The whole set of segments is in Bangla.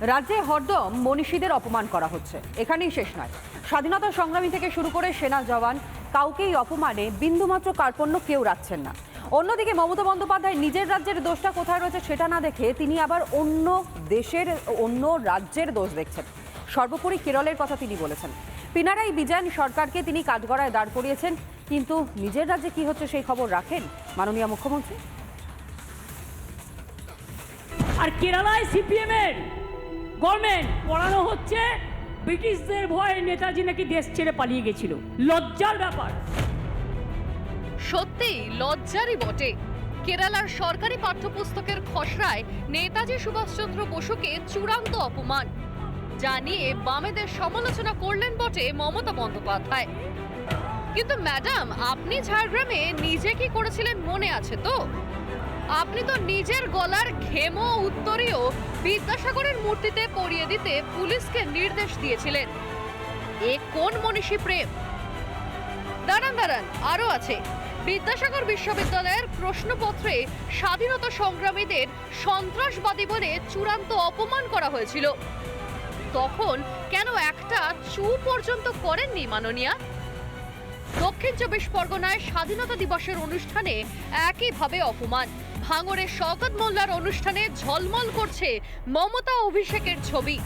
রাজ্যে হরদম মনীষীদের অপমান করা হচ্ছে। এখানেই শেষ নয়। স্বাধীনতা সংগ্রামী থেকে শুরু করে সেনা জওয়ান কাউকেই অপমানে বিন্দুমাত্র কার্পণ্য কেউ রাখছেন না। অন্যদিকে মমতা বন্দ্যোপাধ্যায় নিজের রাজ্যের দোষটা কোথায় রয়েছে সেটা না দেখে তিনি আবার অন্য দেশের, অন্য রাজ্যের দোষ দেখছেন। সর্বোপরি কেরলের কথা তিনি বলেছেন। পিনারাই বিজয়ন সরকারকে তিনি কাঠগড়ায় দাঁড় করিয়েছেন, কিন্তু নিজের রাজ্যে কি হচ্ছে সেই খবর রাখেন মাননীয় মুখ্যমন্ত্রী? আর কেরালায় সিপিএম এর গভর্নমেন্ট পড়ানো হচ্ছে। ব্রিটিশদের ভয়ে নেতাজি নাকি দেশ ছেড়ে পালিয়ে গেছিল। লজ্জার ব্যাপার। সত্যিই লজ্জারই বটে। কেরালার সরকারি পাঠ্যপুস্তকের খসড়ায় নেতাজি সুভাষচন্দ্র বসুকে চূড়ান্ত অপমান। যা নিয়ে বামেদের সমালোচনা করলেন বটে মমতা বন্দ্যোপাধ্যায়। কিন্তু ম্যাডাম, আপনি ঝাড়গ্রামে নিজে কি করেছিলেন মনে আছে তো? আপনি তো নিজের গলার ঘেমো উত্তরীয় বিদ্যাসাগরের মূর্তিতে পরিয়ে দিতে পুলিশকে নির্দেশ দিয়েছিলেন। এ কোন মনীষী প্রেম? দাঁড়ান দাঁড়ান আরও আছে। বিদ্যাসাগর বিশ্ববিদ্যালয়ের প্রশ্নপত্রে স্বাধীনতা সংগ্রামীদের সন্ত্রাসবাদী বলে চূড়ান্ত অপমান করা হয়েছিল। তখন কেন একটা চু পর্যন্ত করেননি মাননীয়া? দক্ষিণ চব্বিশ পরগনায় স্বাধীনতা দিবসের অনুষ্ঠানে একইভাবে অপমান। ভাঙড়ের শওকত মোল্লার অনুষ্ঠানে ঝলমল করছে মমতা অভিষেকের ছবি।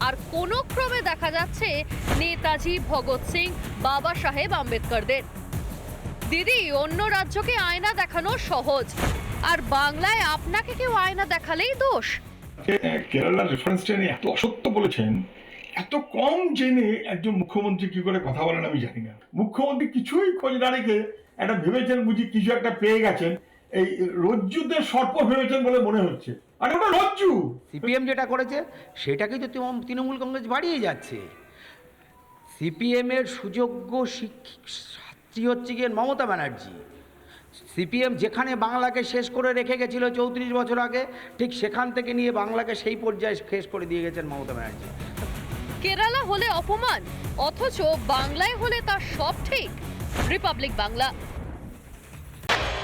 আর কোনো ক্রমে দেখা যাচ্ছে নেতাজি ভগৎ সিং, বাবা সাহেব আম্বেদকরদের। দিদি, অন্য রাজ্যকে আয়না দেখানো সহজ। আর বাংলায় আপনাকে কেউ আয়না দেখালেই দোষ। কে- কেরালার রেফারেন্সটা নিয়ে এত অসত্য বলেছেন। এত কম জেনে একজন মুখ্যমন্ত্রী কি করে কথা বলেন আমি জানি না। মুখ্যমন্ত্রী কিছুই খোঁজ না রেখে একটা ভেবেছেন বুঝি কিছু একটা পেয়ে গেছেন। এই রজ্জুতে সর্প ভেবেছেন বলে মনে হচ্ছে। আরে ওটা রজ্জু! সিপিএম যেটা করেছে সেটাকেই তো তৃণমূল কংগ্রেস বাড়িয়ে যাচ্ছে। সিপিএমের সুযোগ্য ছাত্রী হচ্ছে গিয়ে মমতা ব্যানার্জি। সিপিএম যেখানে বাংলাকে শেষ করে রেখে গেছিল চৌত্রিশ বছর আগে ঠিক সেখান থেকে নিয়ে বাংলাকে সেই পর্যায়ে শেষ করে দিয়ে গেছেন মমতা ব্যানার্জি। কেরালা হলে অপমান অথচ বাংলায় হলে তার সব ঠিক। রিপাবলিক বাংলা।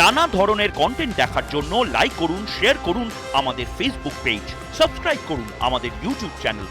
নানা ধরনের কন্টেন্ট দেখার জন্য লাইক করুন শেয়ার করুন আমাদের ফেসবুক পেজ সাবস্ক্রাইব করুন আমাদের ইউটিউব চ্যানেল